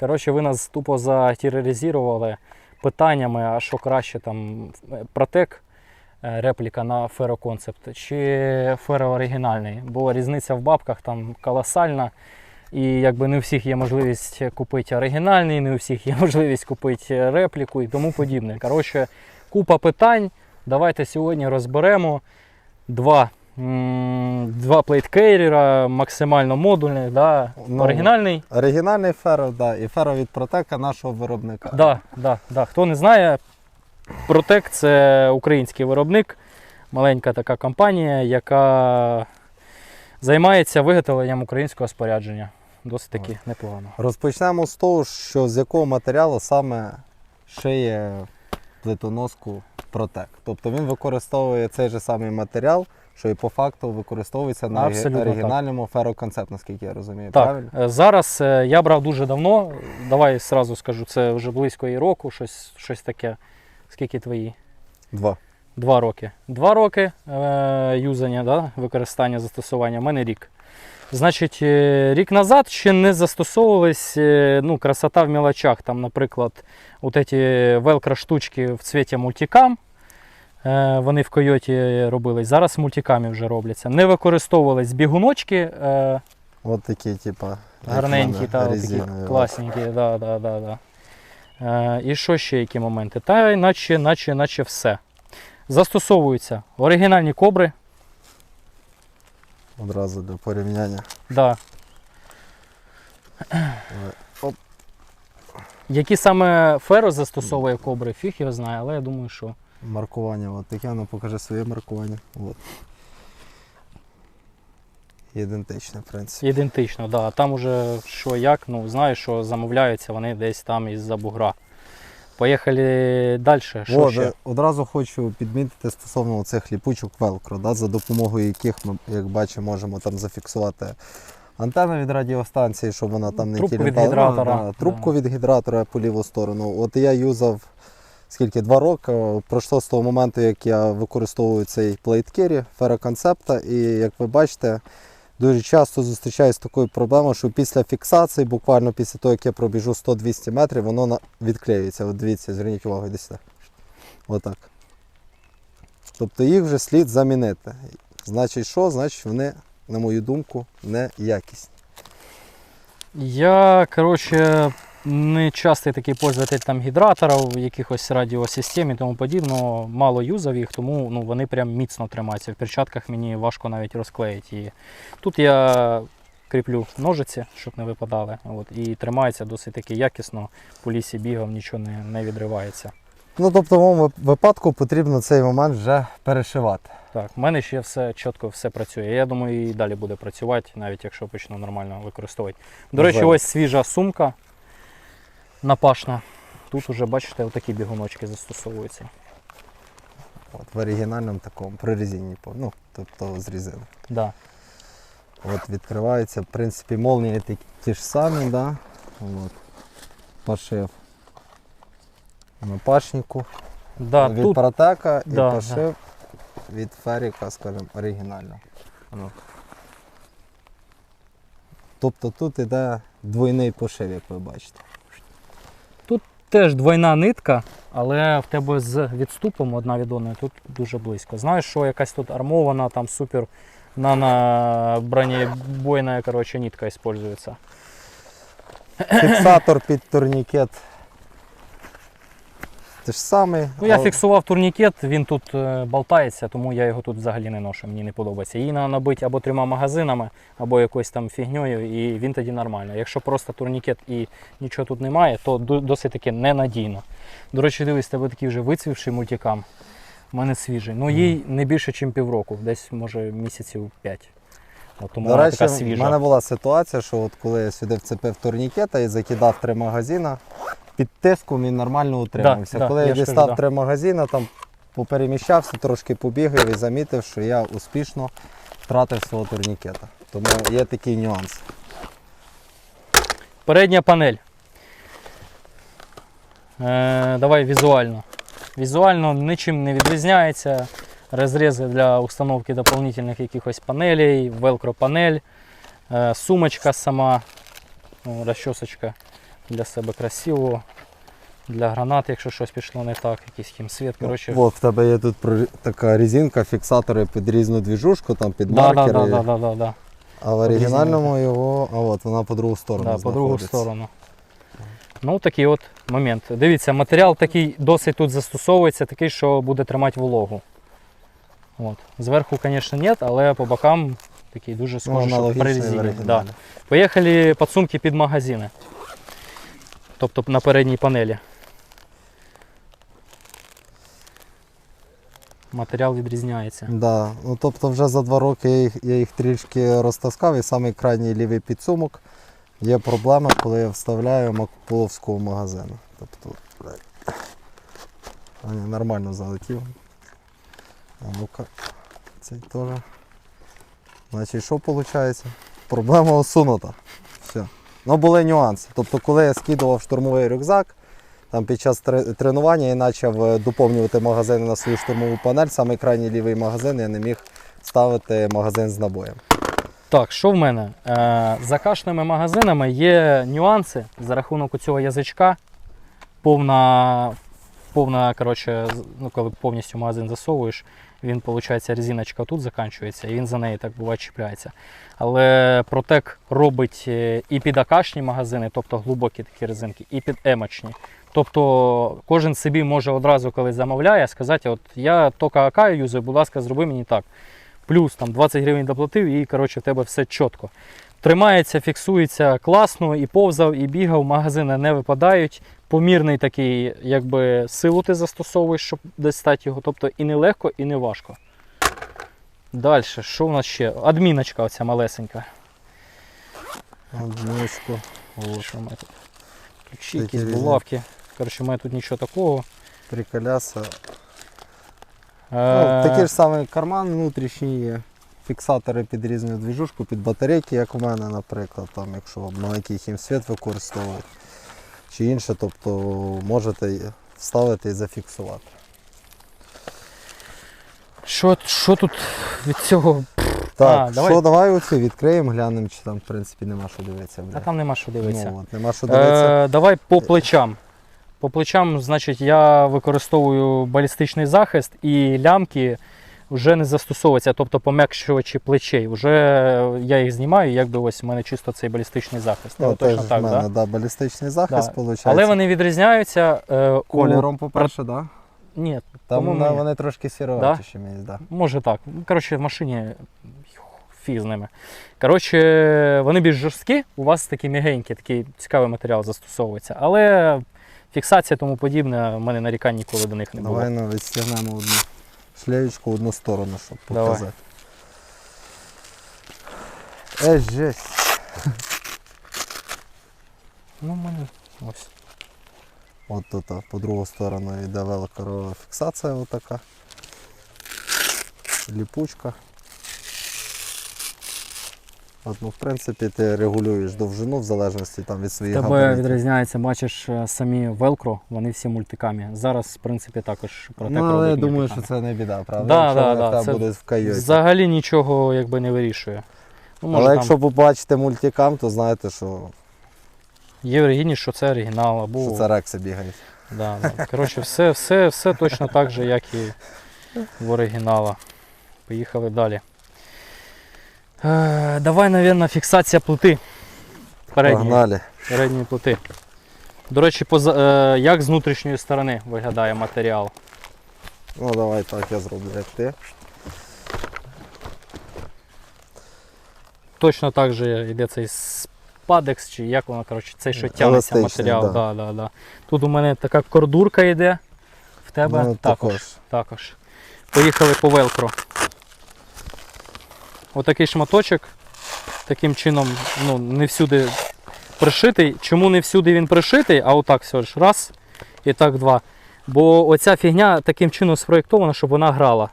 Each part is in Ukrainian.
Коротше, ви нас тупо затероризували питаннями, а що краще там е, протек е, репліка на фероконцепт чи ферооригінальний. Бо різниця в бабках там колосальна. І якби не у всіх є можливість купити оригінальний, не у всіх є можливість купити репліку і тому подібне. Коротше, купа питань. Давайте сьогодні розберемо два, два плейткейрера, максимально модульних. Да? Ну, Оригінальний Оригінальний феро, да, і феро від протека нашого виробника. Да, да, да. Хто не знає, Протек це український виробник, маленька така компанія, яка займається виготовленням українського спорядження. Досить таки непогано. Розпочнемо з того, що з якого матеріалу саме шиє плитоноску протек. Тобто він використовує цей же самий матеріал, що і по факту використовується на Абсолютно оригінальному фероконцепт, наскільки я розумію. Так, е, зараз е, я брав дуже давно. Давай сразу скажу, це вже близько і року, щось, щось таке. Скільки твої? Два. Два роки. Два роки е, юзання, да, використання застосування, в мене рік. Значить, е, рік назад ще не застосовувались е, ну, красота в мілочах. Там, наприклад, от ці велкро штучки в цвіті мультикам. Е, вони в койоті робились. Зараз мультикамі вже робляться. Не використовувались бігуночки е, От такі, типа, гарненькі та такі класненькі. Да, да, да, да. Е, і що ще які моменти? Та наче, наче, наче все. Застосовуються оригінальні кобри. Одразу для порівняння. Да. Оп. Які саме феро застосовує кобри, фіг його знає, але я думаю, що Маркування. От Тетяна покаже своє маркування. От. Ідентичне, в принципі. ідентично. Да. Там уже що як, ну знаєш, що замовляються вони десь там із-за бугра. Поїхали далі. Що О, ще? одразу хочу підмітити стосовно цих ліпучок велкро, да, за допомогою яких ми, як бачимо, можемо там зафіксувати антенну від радіостанції, щоб вона там не Трубку від гідратора, Да, трубку да. від гідратора по ліву сторону. От я юзав скільки два роки. Пройшло з того моменту, як я використовую цей плейткері фероконцепта, і як ви бачите. Дуже часто зустрічаюся з такою проблемою, що після фіксації, буквально після того, як я пробіжу 100-200 метрів, воно відклеюється. От дивіться, зверніть увагу, десь так. Отак. Тобто їх вже слід замінити. Значить, що? Значить, вони, на мою думку, не якісні. Я, коротше, не частий такий пользователь там гідраторів, якихось радіосистем і тому подібного. Мало юзав їх, тому ну, вони прям міцно тримаються. В перчатках мені важко навіть розклеїти її. Тут я кріплю ножиці, щоб не випадали. От, і тримається досить таки якісно. По лісі бігав, нічого не, не відривається. Ну, тобто, в моєму випадку потрібно цей момент вже перешивати. Так, в мене ще все чітко все працює. Я думаю, і далі буде працювати, навіть якщо почну нормально використовувати. До речі, ось свіжа сумка напашна. Тут уже, бачите, отакі бігуночки застосовуються. От, в оригінальному такому прорезинні, ну, тобто з резини. Да. От відкриваються, в принципі, молнії такі ті ж самі, да? От. Пошив на пашнику. Да, від тут, протека і Да, пошив від Феріка, скажімо, оригінально. Ну. Тобто тут іде двойний пошив, як ви бачите. Теж двойна нитка, але в тебе з відступом одна від одної тут дуже близько. Знаєш, що якась тут армована, там супер нано-бронебойна коротше, нитка використовується. Фіксатор під турнікет. Те ж самий. Ну, я але- фіксував турнікет, він тут е, болтається, тому я його тут взагалі не ношу, мені не подобається. Її треба набити або трьома магазинами, або якоюсь там фігньою, і він тоді нормально. Якщо просто турнікет і нічого тут немає, то досить таки ненадійно. До речі, дивись, тебе такий вже вицвівший мультикам. У мене свіжий. Ну їй не більше, ніж півроку, десь може місяців 5. От, тому До речі, в мене була ситуація, що от коли я сюди вцепив турнікета і закидав три магазина, під тиском він нормально утримався. да, коли я я кажу, дістав да. три магазина, там попереміщався, трошки побігав і замітив, що я успішно втратив свого турнікета. Тому є такий нюанс. Передня панель. Е, давай візуально. Візуально нічим не відрізняється. Розрізи для установки дополнительних якихось панелей, велкро панель, е, сумочка сама, ну, розчосочка. Для себе красиво. Для гранат, якщо щось пішло не так, якийсь хімсвіт. Коротше, От в тебе є тут така резинка, фіксатори під різну двіжушку, там під да, да, маркери. да, да, да, да, да. А в оригінальному його, а от вона по другу сторону Да, по другу знаходиться. сторону. Ну, такий от момент. Дивіться, матеріал такий досить тут застосовується, такий, що буде тримати вологу. От. Зверху, звісно, ні, але по бокам такий дуже Ну, схожий, що аналогічний в. Да. Поїхали підсумки під магазини. Тобто на передній панелі. Матеріал відрізняється. Да. Ну, тобто вже за два роки я їх, я їх трішки розтаскав і самий крайній лівий підсумок. Є проблема, коли я вставляю Макполовського магазину. Тобто, блядь. Нормально залетів. А ну-ка, цей теж. Значить, що виходить? Проблема усунута. Ну були нюанси. Тобто, коли я скидував штурмовий рюкзак, там під час тренування я почав е, доповнювати магазини на свою штурмову панель. Саме крайній лівий магазин я не міг ставити магазин з набоєм. Так, що в мене? Е, за кашними магазинами є нюанси за рахунок цього язичка. Повна, повна коротше, ну, коли повністю магазин засовуєш, він, виходить, резиночка тут закінчується, і він за неї так буває чіпляється. Але Протек робить е, і під акашні магазини, тобто глибокі такі резинки, і під емочні. Тобто кожен собі може одразу, коли замовляє, сказати, от я тільки АК юзаю, будь ласка, зроби мені так плюс там 20 гривень доплатив і коротше, в тебе все чітко. Тримається, фіксується класно, і повзав, і бігав, магазини не випадають. Помірний такий, якби силу ти застосовуєш, щоб достати його. Тобто і не легко, і не важко. Далі, що в нас ще? Адміночка оця малесенька. Одничку. Що ми тут? Ключі, Такі якісь різні. булавки. Коротше, мене тут нічого такого. Три коляса. Ну, Е, такий ж самий карман внутрішній є. Фіксатори під різну двіжушку, під батарейки, як у мене, наприклад, там, якщо маленький хімсвіт використовують чи інше, тобто можете вставити і зафіксувати. Що, що тут від цього? Так, А, давай. що давай оцю відкриємо, глянемо, чи там в принципі нема що дивитися. А там нема що дивитися. Ну, от, нема що дивитися. Е, давай по плечам. По плечам, значить, я використовую балістичний захист і лямки вже не застосовуються, тобто пом'якшувачі плечей. Вже я їх знімаю, якби ось у мене чисто цей балістичний захист. Ну, От теж точно в мене да? да, балістичний захист, Да. виходить. Але вони відрізняються е, у- кольором, по-перше, так? Да? Ні, Там ні. вони трошки сіроваті ще мені, да. Може так. Коротше, в машині фіг з ними. Коротше, вони більш жорсткі, у вас такі м'ягенькі, такий цікавий матеріал застосовується. Але фіксація тому подібне, в мене нарікань ніколи до них не було. Давай ну, відстягнемо одну шлеєчку в одну сторону, щоб Давай. показати. Е, жесть. Ну, в мене ось. От тут а, по другу сторону йде великорова фіксація отака. Ліпучка. От, ну, в принципі, ти регулюєш довжину в залежності там, від своїх Тебе габаритів. відрізняється, бачиш е, самі велкро, вони всі мультикамі. Зараз, в принципі, також протек Ну, але я думаю, що це не біда, правда? Да, якщо да, да, це будуть в кайоті. Взагалі нічого якби не вирішує. Ну, може, Але там якщо побачите мультикам, то знаєте, що, є вірогідність, що це оригінал, або що це рекси бігають. Да, да. Коротше, все, все, все точно так же, як і в оригінала. Поїхали далі. Е, давай, мабуть, фіксація плити. Передньої, Погнали. передньої плити. До речі, поза, е, як з внутрішньої сторони виглядає матеріал. Ну давай так я зроблю, як ти. Точно так же йде цей спадекс, чи як воно, коротше, цей, що тягнеться матеріал. да. Да, да, да. Тут у мене така кордурка йде. В тебе Ну, також. також. також. Поїхали по велкро. Отакий шматочок. Таким чином ну, не всюди пришитий. Чому не всюди він пришитий, а отак все ж раз і так два. Бо оця фігня таким чином спроєктована, щоб вона грала.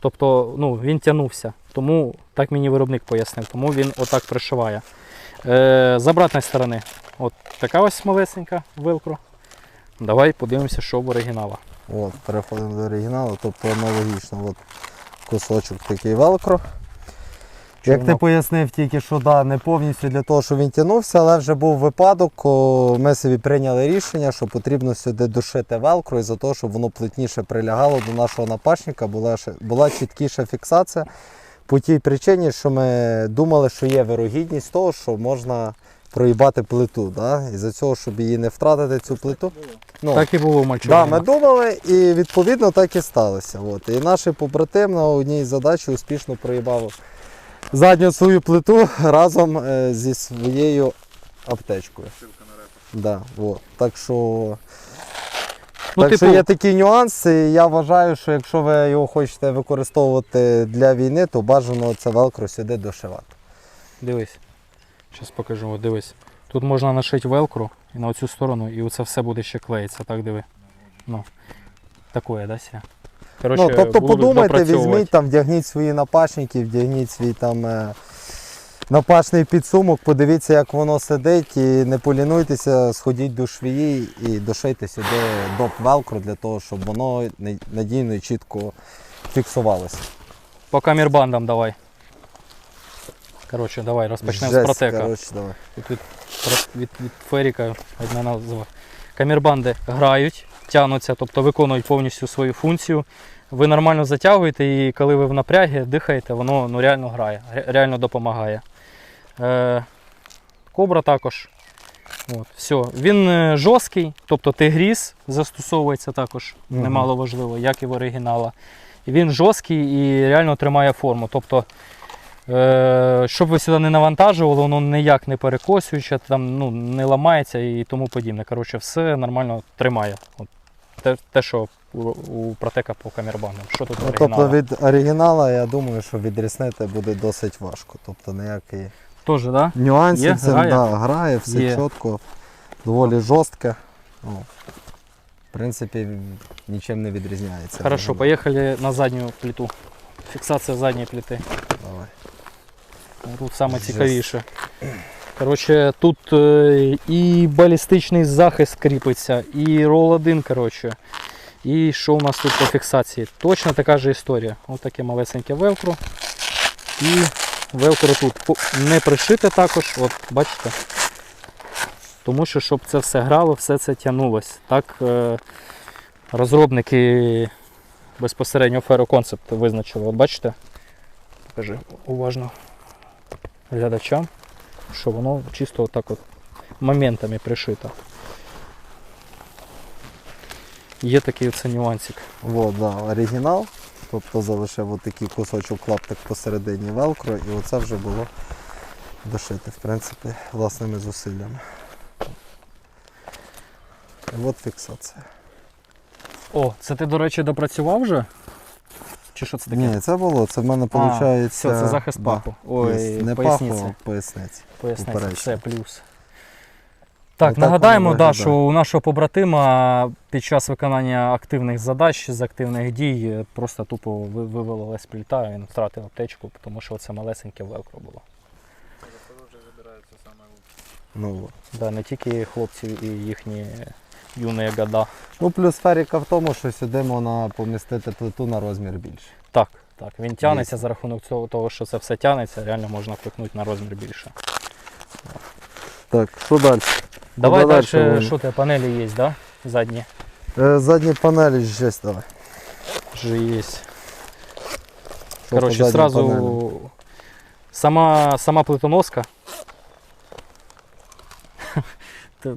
Тобто ну, він тягнувся. Тому так мені виробник пояснив, тому він отак пришиває. Е, з обратної сторони, от така ось малесенька велкро. Давай подивимося, що в оригінала. От, переходимо до оригіналу, тобто аналогічно. От кусочок такий велкро. Як ти пояснив тільки, що да, не повністю для того, щоб він тягнувся, але вже був випадок, ми собі прийняли рішення, що потрібно сюди душити велкро, і за того, щоб воно плотніше прилягало до нашого напашника, була, була чіткіша фіксація. По тій причині, що ми думали, що є вирогідність того, що можна проїбати плиту. Да? І за цього, щоб її не втратити, цю плиту. Ну, Так і було в Да, ми думали, і відповідно так і сталося. От. І наш побратим на одній задачі успішно проїбав задню свою плиту разом е, зі своєю аптечкою. Да, от. Так що, Ну, так що типу, є такі нюанси. і Я вважаю, що якщо ви його хочете використовувати для війни, то бажано це велкро сюди дошивати. Дивись. Зараз покажу, дивись. Тут можна нашити велкру і на оцю сторону, і оце все буде ще клеїться, так диви. Ну, такое, да, ся? Коротше, ну, тобто подумайте, візьміть там, вдягніть свої напашники, вдягніть свій там е, напашний підсумок, подивіться, як воно сидить, і не полінуйтеся, сходіть до швії і дошийте сюди доп велкро для того, щоб воно надійно і чітко фіксувалося. По камербандам давай. Коротше, давай розпочнемо з Жесть, протека. коротше, давай. Тут від, від, від Феріка одна назва. Камербанди грають, тягнуться, тобто виконують повністю свою функцію. Ви нормально затягуєте і коли ви в напрягі дихаєте, воно ну, реально грає, реально допомагає. Е, кобра також. От, все. Він е, жорсткий, тобто тигріс застосовується також, Мгм. немало важливо, як і в оригінала. Він жорсткий і реально тримає форму. Тобто, щоб ви сюди не навантажували, воно ніяк не перекосююче, там, ну, не ламається і тому подібне. Коротше, все нормально тримає. От, те, те, що у, у протека по камербандам. Що тут Ну, тобто від оригінала, я думаю, що відрізнити буде досить важко. Тобто ніякий Тоже, да? нюансів, Є? це Грає? Да, грає, все Є. чітко, доволі жорстке. Ну, в принципі, нічим не відрізняється. Хорошо, поїхали на задню плиту. Фіксація задньої плити. Давай. Тут саме цікавіше. Коротше, тут е, і балістичний захист кріпиться, і рол 1, коротше. І що у нас тут по фіксації? Точно така ж історія. Ось таке малесеньке велкро. І велкро тут не пришите також, от бачите. Тому що, щоб це все грало, все це тягнулось. Так е, розробники безпосередньо Ferroconcept визначили. От бачите? Покажи уважно глядачам, що воно чисто отак от моментами пришито. Є такий оце нюансик. Вот, да, оригінал. Тобто залишив отакий кусочок клаптик посередині велкро, і оце вже було дошите, в принципі, власними зусиллями. І от фіксація. О, це ти, до речі, допрацював вже? Чи що це таке? Ні, це було, це в мене А, виходить. Все, це захист паху. Ой, не поясниці. паху, а поясниці. Поясниця, все, плюс. Так, Отак нагадаємо, да, що у нашого побратима під час виконання активних задач з активних дій просто тупо ви- вивалилась пліта, він втратив аптечку, тому що це малесеньке велкро було. Ну. Да, не тільки хлопці і їхні юні года. ну плюс феріка в тому, що сюди можна помістити плиту на розмір більше. Так, так, він тягнеться за рахунок цього, того, що це все тягнеться, реально можна впихнути на розмір більше. Так, що далі? Давай Куди далі, що те, панелі є, да? Задні? Е, задні панелі жесть давай. Вже є. Коротше, сразу сама, сама плитоноска.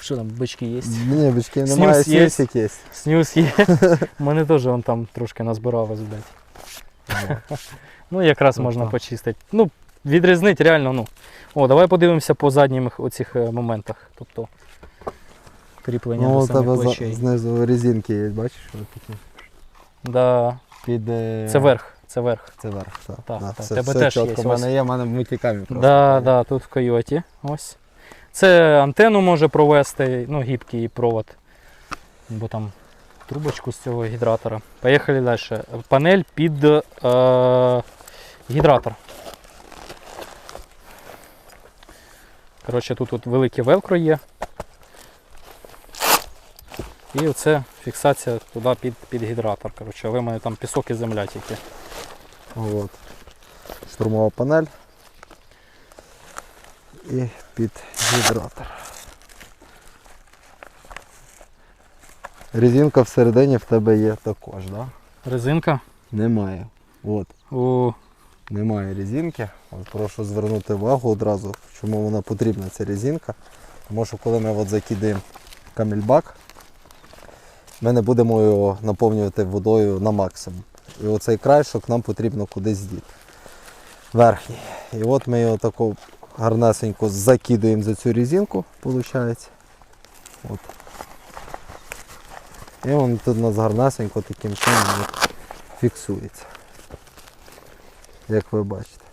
Що там, бички є? Ні, бички немає, снюсик є. Снюс є. У мене теж вон там трошки назбиралось, блядь. Ну, якраз Ну, можна так. почистити. Ну, відрізнити реально, ну. О, давай подивимося по задніх оцих е, моментах. Тобто кріплення Ну, до самих плечей. знизу резинки є, бачиш? Такі. Да, Під, е, це верх, це верх. Це верх, так. Так, да, так. Тебе теж є. У мене є, в мене мультикамі просто. Да, да, тут в койоті. Ось. Це антенну може провести, ну, гібкий провод. Бо там трубочку з цього гідратора. Поїхали далі. Панель під е, гідратор. Коротше, тут от велике велкро є. І оце фіксація туди під, під гідратор. Коротше, але в мене там пісок і земля тільки. От. штурмова панель і під гідратор. Резинка всередині в тебе є також, так? Да? Резинка. Немає. От. О, Немає резинки. От прошу звернути увагу одразу, чому вона потрібна, ця резинка. Тому що коли ми от закидаємо камельбак, ми не будемо його наповнювати водою на максимум. І оцей крайшок нам потрібно кудись діти. Верхній. І от ми його тако гарнесенько закидуємо за цю резинку, виходить. От. І він тут у нас гарнесенько таким чином фіксується як ви бачите.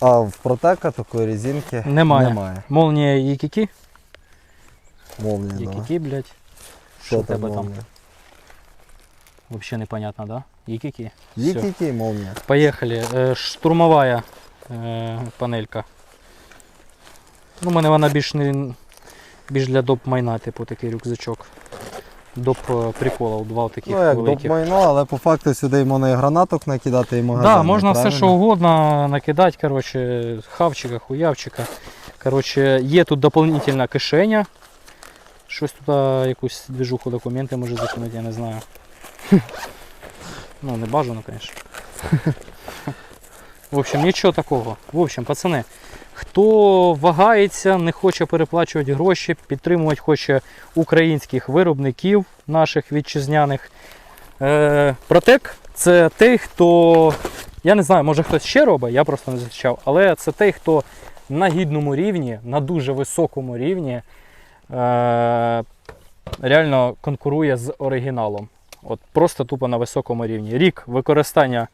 А в протека такої резинки Немає. немає. молнія Якікі. Молнії, да. Якікі, блядь. Що в тебе там? молнія? Вообще непонятно, да? Якікі. Всё. Якіки молнія. Поехали. Е, штурмовая е, панелька. Ну, у мене вона більш не більш для доп майна, типу такий рюкзачок. Доп е, приколів, два таких Ну як великих. доп-майно, але по факту сюди можна і гранаток накидати, і Так, да, можна все, що угодно накидати, короче, хавчика, хуявчика. Короче, є тут дополнительна кишеня. Щось туди, якусь движуху документи може закинути, я не знаю. Ну, не бажано, звісно. В общем, нічого такого. В общем, пацани, хто вагається, не хоче переплачувати гроші, підтримувати хоче українських виробників наших вітчизняних. Е, Протек це той, хто. Я не знаю, може хтось ще робить, я просто не зустрічав, але це той, хто на гідному рівні, на дуже високому рівні е, реально конкурує з оригіналом. От Просто тупо на високому рівні. Рік використання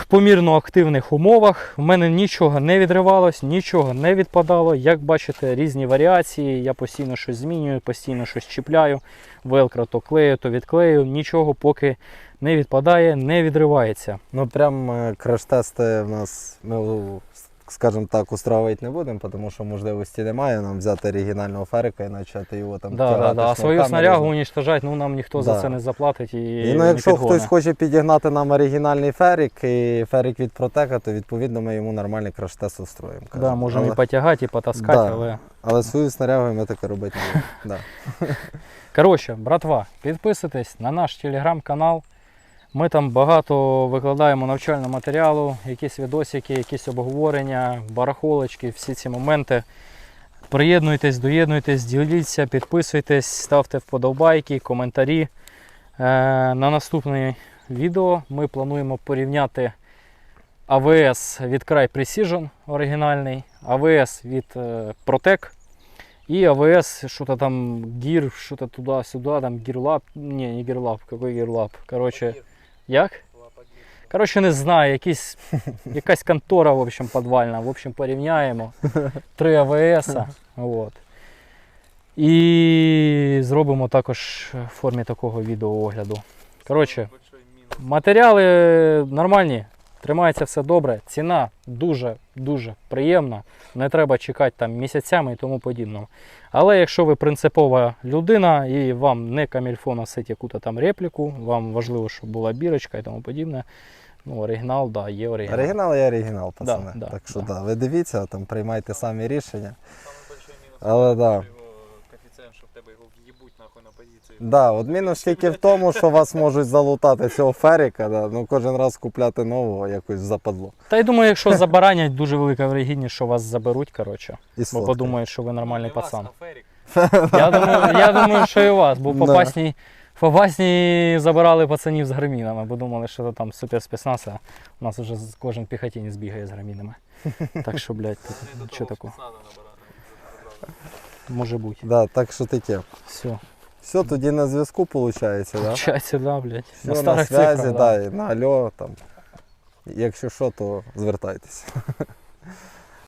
в помірно активних умовах. В мене нічого не відривалось, нічого не відпадало. Як бачите, різні варіації. Я постійно щось змінюю, постійно щось чіпляю. Велкро то клею, то відклею. Нічого поки не відпадає, не відривається. Ну прям е, краш-тести в нас, ми, скажімо так, устраивати не будемо, тому що можливості немає нам взяти оригінального ферика і почати його там Да, да, да. А свою снарягу різними. уничтожать, ну нам ніхто за Да. це не заплатить і, І ну, не якщо підгоне. хтось хоче підігнати нам оригінальний ферик і ферик від протека, то відповідно ми йому нормальний краш-тест устроїмо. Да, кажемо. можемо але, і потягати, і потаскати, Да. але. але свою снарягу ми таке робити не будемо. Да. Коротше, братва, підписуйтесь на наш телеграм-канал. Ми там багато викладаємо навчального матеріалу, якісь відосики, якісь обговорення, барахолочки, всі ці моменти. Приєднуйтесь, доєднуйтесь, діліться, підписуйтесь, ставте вподобайки, коментарі. Е, на наступне відео ми плануємо порівняти АВС від Cry Precision оригінальний, АВС від Protec и АВС, что-то там гир, что-то туда-сюда, там гирлап. Не, не гирлап, какой гирлап? Короче, як? Коротше, не знаю, якісь, якась контора, в общем, подвальна. В общем, порівняємо. Три АВС. От. І зробимо також в формі такого відеоогляду. Коротше, матеріали нормальні, тримається все добре. Ціна дуже-дуже приємна. Не треба чекати там місяцями і тому подібного. Але якщо ви принципова людина і вам не камільфо носить яку-то там репліку, вам важливо, щоб була бірочка і тому подібне. Ну, оригінал, да, є оригінал. Оригінал є оригінал, пацани. да, так що да. да. ви дивіться, там приймайте самі рішення. Але да. Його коефіцієнт, що в тебе його в'їбуть нахуй на позиції. Да, от мінус тільки в тому, що вас можуть залутати цього ферика, да, ну кожен раз купляти нового якось западло. Та я думаю, якщо забаранять, дуже велика вирогідність, що вас заберуть, коротше. І Бо сфоткають. подумають, що ви нормальний пацан. Я думаю, я думаю, що і у вас, бо Да. попасній, попасній забирали пацанів з грамінами, бо думали, що це там супер спецназ, а у нас вже кожен піхотінець бігає з грамінами. Так що, блядь, тут спецназа набирали. Може бути. Да, так що таке. Все. Все, тоді на зв'язку виходить, да? Получається, да, блядь. Все на на, старих связі, цифрах, да, і на альо там. Якщо що, то звертайтеся.